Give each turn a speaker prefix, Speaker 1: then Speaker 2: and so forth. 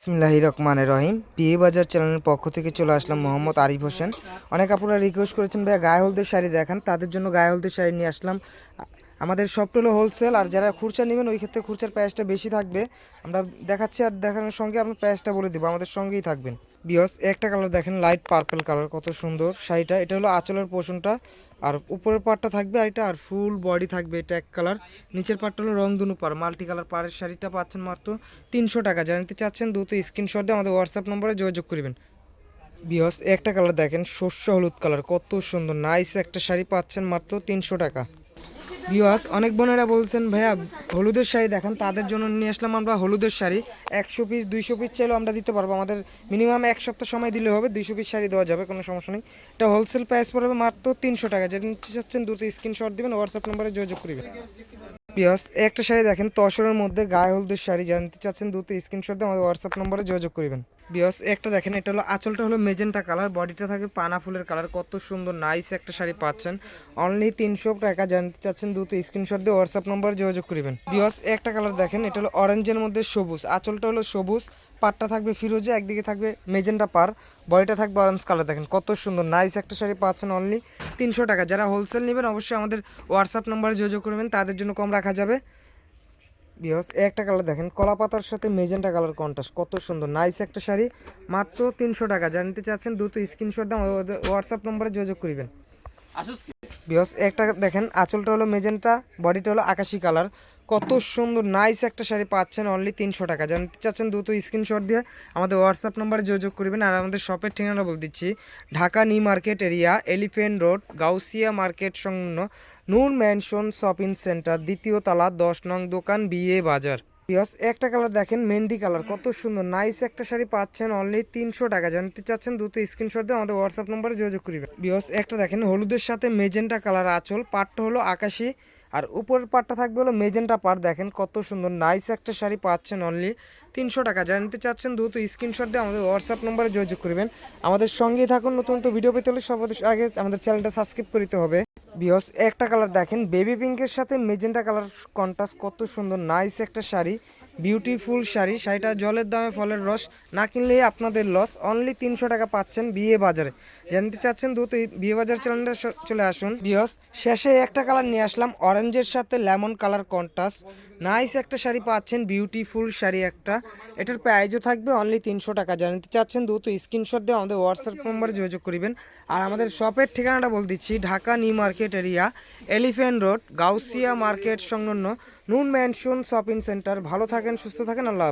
Speaker 1: বিসমিল্লাহি রকমানের রহিম বিয়ে বাজার চ্যানেলের পক্ষ থেকে চলে আসলাম মোহাম্মদ আরিফ হোসেন। অনেক আপনারা রিকোয়েস্ট করেছেন ভাই গায়ে হলদের শাড়ি দেখান। তাদের জন্য গায়ে হলদের শাড়ি নিয়ে আসলাম। আমাদের সবটা হলো হোলসেল আর যারা খুরচা নেবেন, ওই ক্ষেত্রে খুরচার প্রাইসটা বেশি থাকবে। আমরা দেখাচ্ছি আর দেখানোর সঙ্গে আপনার প্রাইসটা বলে দেবো। আমাদের সঙ্গেই থাকবেন। বিয়স একটা কালার দেখেন লাইট পার্পল কালার কত সুন্দর। শাড়িটা, এটা হলো আঁচলের পোষণটা। আর উপরের পার্টটা থাকবে, আর এটা আর ফুল বডি থাকবে, এটা এক কালার নিচের পার্টটা হলো রং দুনু পার মাল্টি কালার পাড়ের শাড়িটা পাচ্ছেন মাত্র তিনশো টাকা। জানাতে চাচ্ছেন, দ্রুত স্ক্রিনশট দিয়ে আমাদের হোয়াটসঅ্যাপ নম্বরে যোগাযোগ করবেন। বিহস একটা কালার দেখেন, শস্য হলুদ কালার কত সুন্দর। নাইস একটা শাড়ি পাচ্ছেন মাত্র তিনশো টাকা। বিওয়াস অনেক বোনেরা বলছেন, ভাইয়া, হলুদের শাড়ি দেখান, তাদের জন্য নিয়ে আসলাম আমরা হলুদের শাড়ি। একশো পিস দুইশো পিস চাইলেও আমরা দিতে পারব। আমাদের মিনিমাম এক সপ্তাহ সময় দিলে হবে, দুইশো পিস শাড়ি দেওয়া যাবে, কোনো সমস্যা নেই। এটা হোলসেল প্রাইস পড়বে মাত্র তিনশো টাকা। যেদিন চাচ্ছেন দ্রুত স্ক্রিনশট দিবেন হোয়াটসঅ্যাপ নম্বরে যোগাযোগ করবেন বিয়স একটা শাড়ি দেখেন, তসরের মধ্যে গায়ে হলুদের শাড়ি। জানতে চাচ্ছেন, দ্রুত স্ক্রিনশট দিয়ে আমাদের হোয়াটসঅ্যাপ নম্বরে যোগাযোগ করবেন বিয়স, একটা দেখেন, এটা হলো আঁচলটা হলো মেজেন্টা কালার, বডিটা থাকে পানা ফুলের কালার, কত সুন্দর নাইস একটা শাড়ি পাচ্ছেন। অনলি তিনশো টাকা, জানতে চাচ্ছেন দ্রুত স্ক্রিনশট দিয়ে হোয়াটসঅ্যাপ নম্বরে যোগাযোগ করবেন। বিয়স, একটা কালার দেখেন, এটা হলো অরেঞ্জের মধ্যে সবুজ, আঁচলটা হলো সবুজ পাটটা থাকবে ফিরোজে, একদিকে থাকবে মেজেন্টা পার বডিটা থাকবে অরেঞ্জ কালার, দেখেন কত সুন্দর নাইস একটা শাড়ি পাচ্ছেন অনলি তিনশো টাকা। যারা হোলসেল নেবেন, অবশ্যই আমাদের হোয়াটসঅ্যাপ নম্বরে যোগাযোগ করবেন, তাদের জন্য কম রাখা যাবে। বিহস একটা কালার দেখেন কলা পাতার সাথে মেজেন্টা কালার কন্ট্রাস্ট কত সুন্দর নাইস একটা শাড়ি মাত্র তিনশো টাকা। জানতে চাচ্ছেন দ্রুত স্ক্রিনশট দাম হোয়াটসঅ্যাপ নম্বরে যোগাযোগ করবেন। বিহস একটা দেখেন আঁচলটা হলো মেজেন্টা বডিটা হলো আকাশি কালার কত সুন্দর নাইস একটা শাড়ি পাচ্ছেন অনলি তিনশো টাকা। জানতে চাচ্ছেন দ্রুত স্ক্রিনশট দিয়ে আমাদের হোয়াটসঅ্যাপ নাম্বারে যোগাযোগ করবেন। আর আমাদের শপের ঠিকানা বলে দিচ্ছি, Dhaka new market area elephant road Gausia market সংলগ্ন নূর ম্যানশন শপিং সেন্টার দ্বিতীয় তলা দশ নং দোকান বিয়ে বাজার। বিয়স একটা কালার দেখেন, মেহেন্দি কালার কত সুন্দর নাইস একটা শাড়ি পাচ্ছেন অনলি তিনশো টাকা। জানতে চাচ্ছেন দ্রুত স্ক্রিনশট দিয়ে আমাদের হোয়াটসঅ্যাপ নম্বরে যোগাযোগ করিবেন। বিয়স একটা দেখেন, হলুদের সাথে মেজেন্টা কালার আঁচল, পাটটা হলো আকাশি আর উপরের পার্টটা থাকবে হলো মেজেন্টা পার দেখেন কত সুন্দর নাইস একটা শাড়ি পাচ্ছেন অনলি তিনশো টাকা। জানতে চাচ্ছেন দ্রুত স্ক্রিনশট দিয়ে আমাদের হোয়াটসঅ্যাপ নম্বরে যোগাযোগ করবেন। আমাদের সঙ্গেই থাকুন, নতুন নতুন ভিডিও পেতে হলে সব আগে আমাদের চ্যানেলটা সাবস্ক্রাইব করতে হবে। বিয়স একটা কালার দেখেন বেবি পিঙ্কের সাথে মেজেন্টা কালার কন্টাস কত সুন্দর নাইস একটা শাড়ি বিউটিফুল শাড়ি। শাড়িটা জলের দামে ফলের রস, না কিনলেই আপনাদের লস অনলি তিনশো টাকা পাচ্ছেন বিয়ে বাজারে। জানতে চাচ্ছেন দ্রুত বিয়ে বাজার চ্যানেলটা চলে আসুন। বিহস শেষে একটা কালার নিয়ে আসলাম অরেঞ্জের সাথে লেমন কালার কন্ট্রাস্ট নাইস একটা শাড়ি পাচ্ছেন বিউটিফুল শাড়ি একটা। এটার প্রাইজও থাকবে অনলি তিনশো টাকা। জানতে চাচ্ছেন, দ্রুত স্ক্রিনশট দিয়ে আমাদের হোয়াটসঅ্যাপ নম্বরে যোগাযোগ করিবেন। আর আমাদের শপের ঠিকানাটা বল দিচ্ছি, Dhaka new market area elephant road Gausia market সংলগ্ন নুন ম্যানশন শপিং সেন্টার ভালো থাকেন, সুস্থ থাকেন, আল্লাহ।